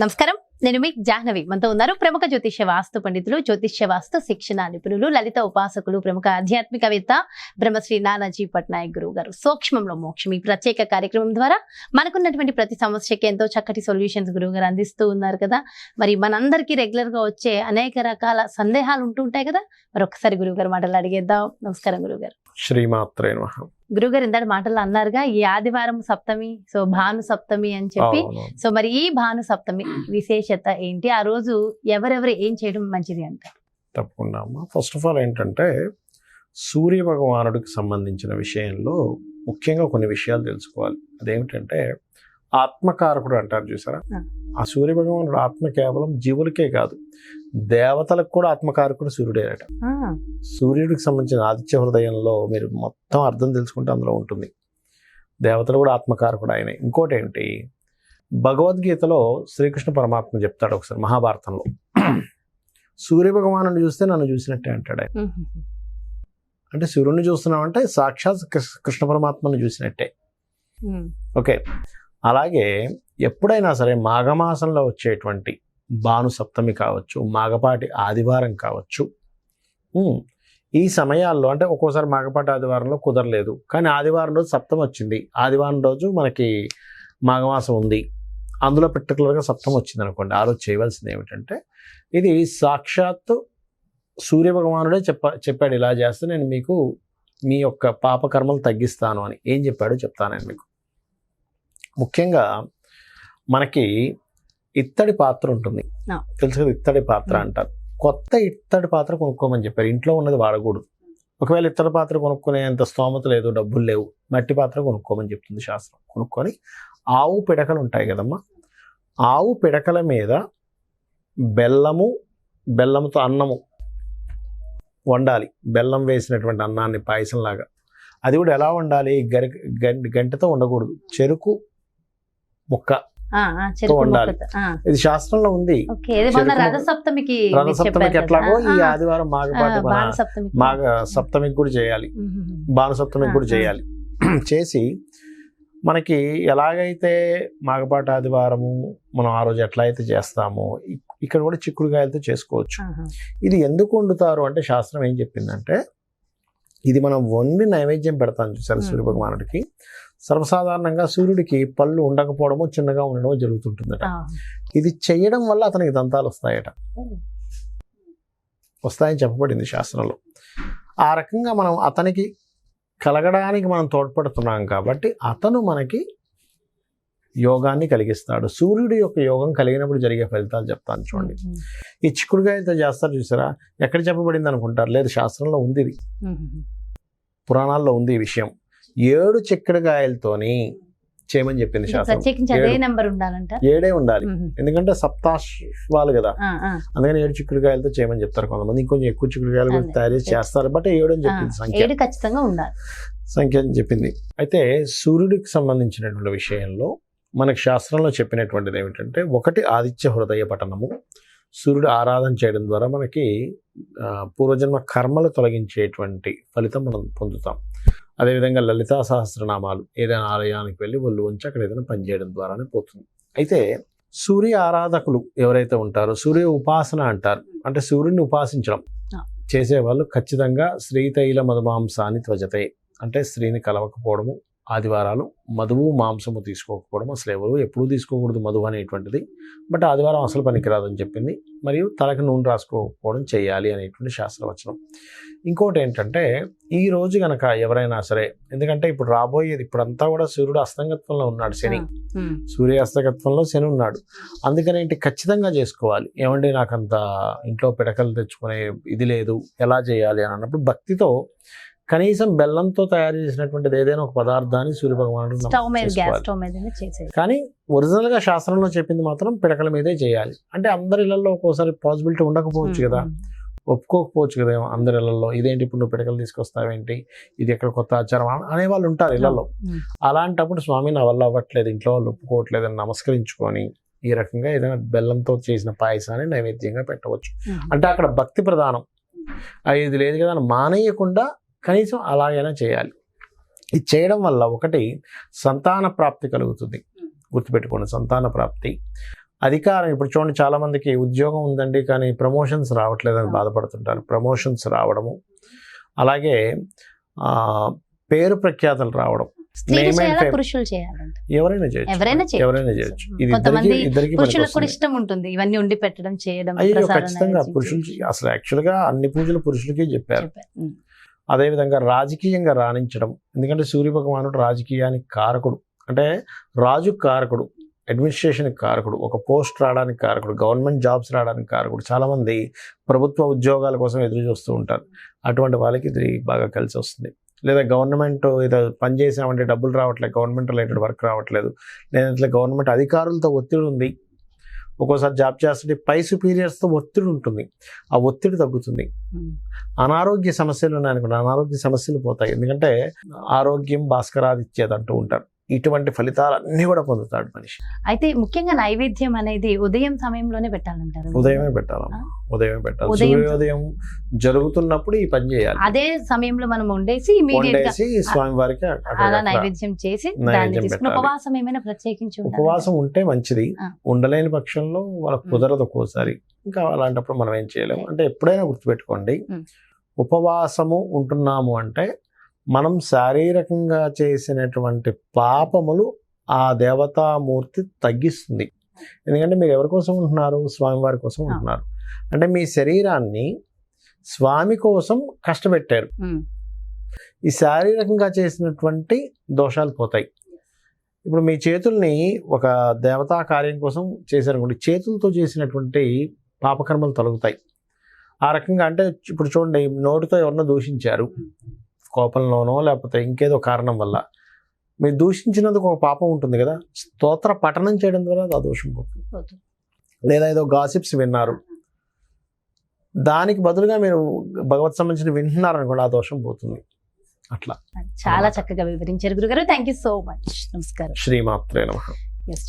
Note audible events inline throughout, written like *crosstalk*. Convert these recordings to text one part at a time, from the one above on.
నమస్కారం. నేను మీ జాహ్నవి. మనతో ఉన్నారు ప్రముఖ జ్యోతిష్య వాస్తు పండితులు జ్యోతిష్య వాస్తు శిక్షణ నిపుణులు లలిత ఉపాసకులు ప్రముఖ ఆధ్యాత్మికవేత్త బ్రహ్మశ్రీ నానాజీ పట్నాయక్ గురువు గారు సూక్ష్మంలో మోక్షం. ఈ ప్రత్యేక కార్యక్రమం ద్వారా మనకున్నటువంటి ప్రతి సమస్యకి ఎంతో చక్కటి సొల్యూషన్స్ గురువు గారు అందిస్తూ ఉన్నారు కదా. మరి మనందరికీ రెగ్యులర్గా వచ్చే అనేక రకాల సందేహాలు ఉంటూ ఉంటాయి కదా. మరి ఒకసారి గురువు గారు మాటలు అడిగేద్దాం. నమస్కారం గురువు గారు శ్రీమాత్రే నమః. గురుగారు ఇందాక మాటలు అన్నారుగా ఈ ఆదివారం సప్తమి సో భాను సప్తమి అని చెప్పి. సో మరి ఈ భాను సప్తమి విశేషత ఏంటి? ఆ రోజు ఎవరెవరు ఏం చేయడం మంచిది అంట తప్పకుండా అమ్మా. ఫస్ట్ ఆఫ్ ఆల్ ఏంటంటే సూర్య భగవానుడికి సంబంధించిన విషయంలో ముఖ్యంగా కొన్ని విషయాలు తెలుసుకోవాలి. అదేమిటంటే ఆత్మకారకుడు అంటారు చూసారా? ఆ. సూర్య భగవానుడు ఆత్మ కేవలం జీవులకే కాదు దేవతలకు కూడా ఆత్మకారకుడు సూర్యుడేనట. సూర్యుడికి సంబంధించిన ఆదిత్య హృదయంలో మీరు మొత్తం అర్థం తెలుసుకుంటే అందులో ఉంటుంది. దేవతలు కూడా ఆత్మకారకుడు ఆయన. ఇంకోటి ఏంటి భగవద్గీతలో శ్రీకృష్ణ పరమాత్మ చెప్తాడు ఒకసారి మహాభారతంలో. సూర్య భగవాను చూస్తే నన్ను చూసినట్టే అంటాడు. ఆయన అంటే సూర్యుడిని చూస్తున్నామంటే సాక్షాత్ కృష్ణ- కృష్ణ పరమాత్మను చూసినట్టే. ఓకే. అలాగే ఎప్పుడైనా సరే మాఘమాసంలో వచ్చేటువంటి భాను సప్తమి కావచ్చు మాఘపాటి ఆదివారం కావచ్చు ఈ సమయాల్లో అంటే ఒక్కోసారి మాఘపాటి ఆదివారంలో కుదరలేదు. కానీ ఆదివారం రోజు సప్తం వచ్చింది. ఆదివారం రోజు మనకి మాఘమాసం ఉంది. అందులో పర్టికులర్గా సప్తం వచ్చింది అనుకోండి ఆ రోజు చేయవలసింది ఏమిటంటే ఇది సాక్షాత్తు సూర్యభగవానుడే చెప్ప చెప్పాడు ఇలా చేస్తే నేను మీకు మీ యొక్క పాపకర్మలు తగ్గిస్తాను అని. ఏం చెప్పాడో చెప్తాను నేను మీకు. ముఖ్యంగా మనకి ఇత్తడి పాత్ర ఉంటుంది. తెలుసు కదా ఇత్తడి పాత్ర. అంటారు. కొత్త ఇత్తడి పాత్ర కొనుక్కోమని చెప్పారు. ఇంట్లో ఉన్నది వాడకూడదు. ఒకవేళ ఇత్తడి పాత్ర కొనుక్కునేంత స్తోమత లేదు డబ్బులు లేవు మట్టి పాత్ర కొనుక్కోమని చెప్తుంది శాస్త్రం. కొనుక్కొని ఆవు పిడకలు ఉంటాయి కదమ్మా. ఆవు పిడకల మీద బెల్లము బెల్లముతో అన్నము వండాలి. బెల్లం వేసినటువంటి అన్నాన్ని పాయసంలాగా. అది కూడా ఎలా వండాలి? గరి గం- గంటతో ఉండకూడదు చెరుకు ముక్క. ఇది శాస్త్రంలో ఉంది. సప్తమికి రథసప్తమికి ఎట్లాగో. ఈ ఆదివారం మాఘపాటి సప్తమికి మాఘ సప్తమికి కూడా చేయాలి. ఉహుహు. భానుసప్తమికి కూడా. చేయాలి. *clears throat* చేసి మనకి ఎలాగైతే మాఘపాటి ఆదివారము మనం ఆ రోజు ఎట్లా అయితే చేస్తామో ఇక్కడ కూడా చిక్కుడుకాయలతో చేసుకోవచ్చు. ఇది ఎందుకు వండుతారు అంటే శాస్త్రం ఏం చెప్పిందంటే ఇది మనం వండి నైవేద్యం పెడతాం చూసారు. సూర్య భగవానుడికి సర్వసాధారణంగా సూర్యుడికి పళ్ళు ఉండకపోవడము చిన్నగా ఉండడమో జరుగుతుంటుందట. ఇది చేయడం వల్ల అతనికి దంతాలు వస్తాయట. వస్తాయని చెప్పబడింది శాస్త్రంలో. ఆ రకంగా మనం అతనికి కలగడానికి మనం తోడ్పడుతున్నాం కాబట్టి అతను మనకి యోగాన్ని కలిగిస్తాడు. సూర్యుడి యొక్క యోగం కలిగినప్పుడు జరిగే ఫలితాలు చెప్తాను చూడండి. ఈ చిక్కుడుకాయలతో చేస్తారు చూసారా? ఎక్కడ చెప్పబడింది అనుకుంటారు? లేదు శాస్త్రంలో ఉంది. పురాణాల్లో ఉంది ఈ విషయం. ఏడు చిక్కుడుకాయలతోని చేయమని చెప్పింది శాస్త్రం. ఏడు. ఉండాలి. ఎందుకంటే సప్తాశ్వాలు కదా. అందుకని ఏడు చిక్కుడుకాయలతో చేయమని చెప్తారు కొంతమంది. ఇంకొంచెం ఎక్కువ చిక్కుడుకాయలు. తయారు చేసి చేస్తారు. బట్ ఏడు అని చెప్పింది సంఖ్య. ఖచ్చితంగా ఉండాలి. సంఖ్య అని చెప్పింది. అయితే సూర్యుడికి సంబంధించినటువంటి విషయంలో మనకి శాస్త్రంలో చెప్పినటువంటిది ఏమిటంటే ఒకటి ఆదిత్య హృదయ పఠనము. సూర్యుడు ఆరాధన చేయడం ద్వారా మనకి పూర్వజన్మ కర్మలు తొలగించేటువంటి ఫలితం మనం పొందుతాం. అదేవిధంగా లలితా సహస్రనామాలు ఏదైనా ఆలయానికి వెళ్ళి వాళ్ళు ఉంచి అక్కడ ఏదైనా పనిచేయడం ద్వారానే పోతుంది. అయితే సూర్య ఆరాధకులు ఎవరైతే ఉంటారో సూర్య ఉపాసన అంటారు. అంటే సూర్యుడిని ఉపాసించడం. చేసేవాళ్ళు ఖచ్చితంగా శ్రీతైల మధుమాంసాన్ని త్వజతే. అంటే స్త్రీని కలవకపోవడము ఆదివారాలు మధువు మాంసము తీసుకోకపోవడం అసలు ఎవరు ఎప్పుడూ తీసుకోకూడదు మధువు అనేటువంటిది. బట్ ఆదివారం అసలు పనికిరాదని చెప్పింది. మరియు తలకు నూనె రాసుకోకపోవడం చేయాలి అనేటువంటి శాస్త్రవచనం. ఇంకోటి ఏంటంటే ఈ రోజు గనక ఎవరైనా సరే ఎందుకంటే ఇప్పుడు రాబోయేది ఇప్పుడంతా కూడా సూర్యుడు అస్తంగత్వంలో ఉన్నాడు శని. సూర్య అస్తగత్వంలో శని ఉన్నాడు. అందుకని ఏంటి? ఖచ్చితంగా చేసుకోవాలి. ఏమండి నాకు అంత ఇంట్లో పిడకలు తెచ్చుకునే ఇది లేదు. ఎలా చేయాలి అని అన్నప్పుడు భక్తితో కనీసం బెల్లంతో తయారు చేసినటువంటిది ఏదైనా ఒక పదార్థాన్ని సూర్య భగవానుడు స్టవ్ మీద గ్యాస్ చేసుకోవాలి. స్టవ్ మీద చేసేది కానీ ఒరిజినల్గా శాస్త్రంలో చెప్పింది మాత్రం పిడకల మీదే చేయాలి. అంటే అందరి ఇళ్ళలో ఒక్కోసారి పాసిబిలిటీ ఉండకపోవచ్చు కదా. ఒప్పుకోకపోవచ్చు కదా అందరి ఇళ్ళలో ఇదేంటి ఇప్పుడు నువ్వు పిడకలు తీసుకొస్తావేంటి ఇది ఎక్కడ కొత్త ఆచారం అనే- అనేవాళ్ళు ఉంటారు ఇళ్ళలో. అలాంటప్పుడు స్వామి నా వల్ల అవ్వట్లేదు ఇంట్లో వాళ్ళు ఒప్పుకోవట్లేదు అని నమస్కరించుకొని ఈ రకంగా ఏదైనా బెల్లంతో చేసిన పాయసాన్ని నైవేద్యంగా పెట్టవచ్చు. అంటే అక్కడ భక్తి ప్రధానం. ఇది లేదు కదా అని మానేయకుండా కనీసం అలాగైనా చేయాలి. ఇది చేయడం వల్ల ఒకటి సంతాన ప్రాప్తి కలుగుతుంది. గుర్తుపెట్టుకోండి సంతాన ప్రాప్తి. అధికారం ఇప్పుడు చూడండి చాలా మందికి ఉద్యోగం ఉందండి కానీ ప్రమోషన్స్ రావట్లేదని బాధపడుతుంటారు. ప్రమోషన్స్ రావడము అలాగే పేరు ప్రఖ్యాతలు రావడం. ఎవరైనా చేయొచ్చు. ఎవరైనా చేయొచ్చు. ఇది ఇద్దరికి. ఇష్టం ఉంటుంది. ఇవన్నీ ఉండి పెట్టడం చేయడం అయ్యో ఖచ్చితంగా పురుషులు. అసలు యాక్చువల్గా అన్ని పూజలు పురుషులకే చెప్పారు. అదేవిధంగా రాజకీయంగా రాణించడం. ఎందుకంటే సూర్య భగవానుడు రాజకీయానికి కారకుడు. అంటే రాజు కారకుడు అడ్మినిస్ట్రేషన్ కారకుడు ఒక పోస్ట్ రావడానికి కారకుడు గవర్నమెంట్ జాబ్స్ రావడానికి కారకుడు. చాలామంది ప్రభుత్వ ఉద్యోగాల కోసం ఎదురు చూస్తూ ఉంటారు. అటువంటి వాళ్ళకి ఇది బాగా కలిసి వస్తుంది. లేదా గవర్నమెంట్ ఏదో పనిచేసామంటే డబ్బులు రావట్లేదు గవర్నమెంట్ రిలేటెడ్ వర్క్ రావట్లేదు. లేదంటే గవర్నమెంట్ అధికారులతో ఒత్తిడి ఉంది. ఒక్కోసారి జాబ్ చేస్తుంటే పై సుపీరియర్స్తో ఒత్తిడి ఉంటుంది. ఆ ఒత్తిడి తగ్గుతుంది. అనారోగ్య సమస్యలు ఉన్నాయనుకోండి అనారోగ్య సమస్యలు పోతాయి. ఎందుకంటే ఆరోగ్యం భాస్కరాదిత్యది అంటూ ఉంటారు. ఇటువంటి ఫలితాలు అన్నీ కూడా పొందుతాడు మనిషి. అయితే ముఖ్యంగా నైవేద్యం అనేది ఉదయం సమయంలోనే పెట్టాలంటారు. ఉదయమే పెట్టాలమ్మా ఉదయమే పెట్టాలి. ఉదయం- సూర్యోదయం జరుగుతున్నప్పుడు ఈ పని చేయాలి. అదే సమయంలో మనం వండేసి గా వండేసి స్వామివారికి అక్కడ- అలా నైవేద్యం చేసి పెట్టాలి. ఉపవాసం ఏమైనా ప్రత్యేకించి? ఉపవాసం ఉంటే మంచిది. ఉండలేని పక్షంలో వాళ్ళకు కుదరదు ఒక్కోసారి. ఇంకా అలాంటప్పుడు మనం ఏం చేయలేము. అంటే ఎప్పుడైనా గుర్తుపెట్టుకోండి. ఉపవాసము ఉంటున్నాము అంటే మనం శారీరకంగా చేసినటువంటి పాపములు ఆ దేవతామూర్తి తగ్గిస్తుంది. ఎందుకంటే మీరు ఎవరి కోసం ఉంటున్నారు? స్వామివారి కోసం ఉంటున్నారు. అంటే మీ శరీరాన్ని స్వామి కోసం కష్టపెట్టారు. ఈ శారీరకంగా చేసినటువంటి దోషాలు పోతాయి. ఇప్పుడు మీ చేతుల్ని ఒక దేవతా కార్యం కోసం చేశారనుకోండి చేతులతో చేసినటువంటి పాపకర్మలు తొలగుతాయి. ఆ రకంగా అంటే ఇప్పుడు చూడండి నోటితో ఎవరినో దూషించారు. కోపంలోనో లేకపోతే ఇంకేదో కారణం వల్ల మీరు దూషించినందుకు ఒక పాపం ఉంటుంది కదా. స్తోత్ర పఠనం చేయడం ద్వారా అది ఆ దోషం పోతుంది. లేదా ఏదో గాసిప్స్ విన్నారు. దానికి బదులుగా మీరు భగవత్ సంబంధించిన వింటున్నారు అనుకోండి ఆ దోషం పోతుంది. అట్లా. చాలా చక్కగా వివరించారు గురుగారు. థ్యాంక్ యూ సో మచ్ నమస్కారం. శ్రీమాత్రే నమ.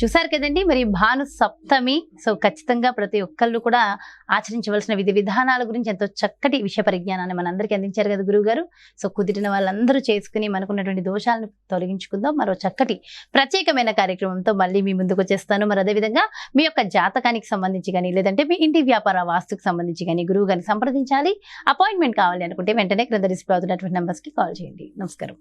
చూసారు కదండి? మరి భాను సప్తమి. సో ఖచ్చితంగా ప్రతి ఒక్కళ్ళు కూడా ఆచరించవలసిన విధి విధానాల గురించి ఎంతో చక్కటి విషయ పరిజ్ఞానాన్ని మనందరికీ అందించారు కదా గురువు గారు సో కుదిరిన వాళ్ళందరూ చేసుకుని మనకున్నటువంటి దోషాలను తొలగించుకుందాం. మరో చక్కటి ప్రత్యేకమైన కార్యక్రమంతో మళ్ళీ మీ ముందుకు వచ్చేస్తాను. మరి అదేవిధంగా మీ యొక్క జాతకానికి సంబంధించి కానీ లేదంటే మీ ఇంటి వ్యాపార వాస్తుకు సంబంధించి కానీ గురువు గారిని సంప్రదించాలి. అపాయింట్మెంట్ కావాలి అనుకుంటే వెంటనే క్రింద డిస్ప్లే అవుతున్నటువంటి నెంబర్స్కి కాల్ చేయండి. నమస్కారం.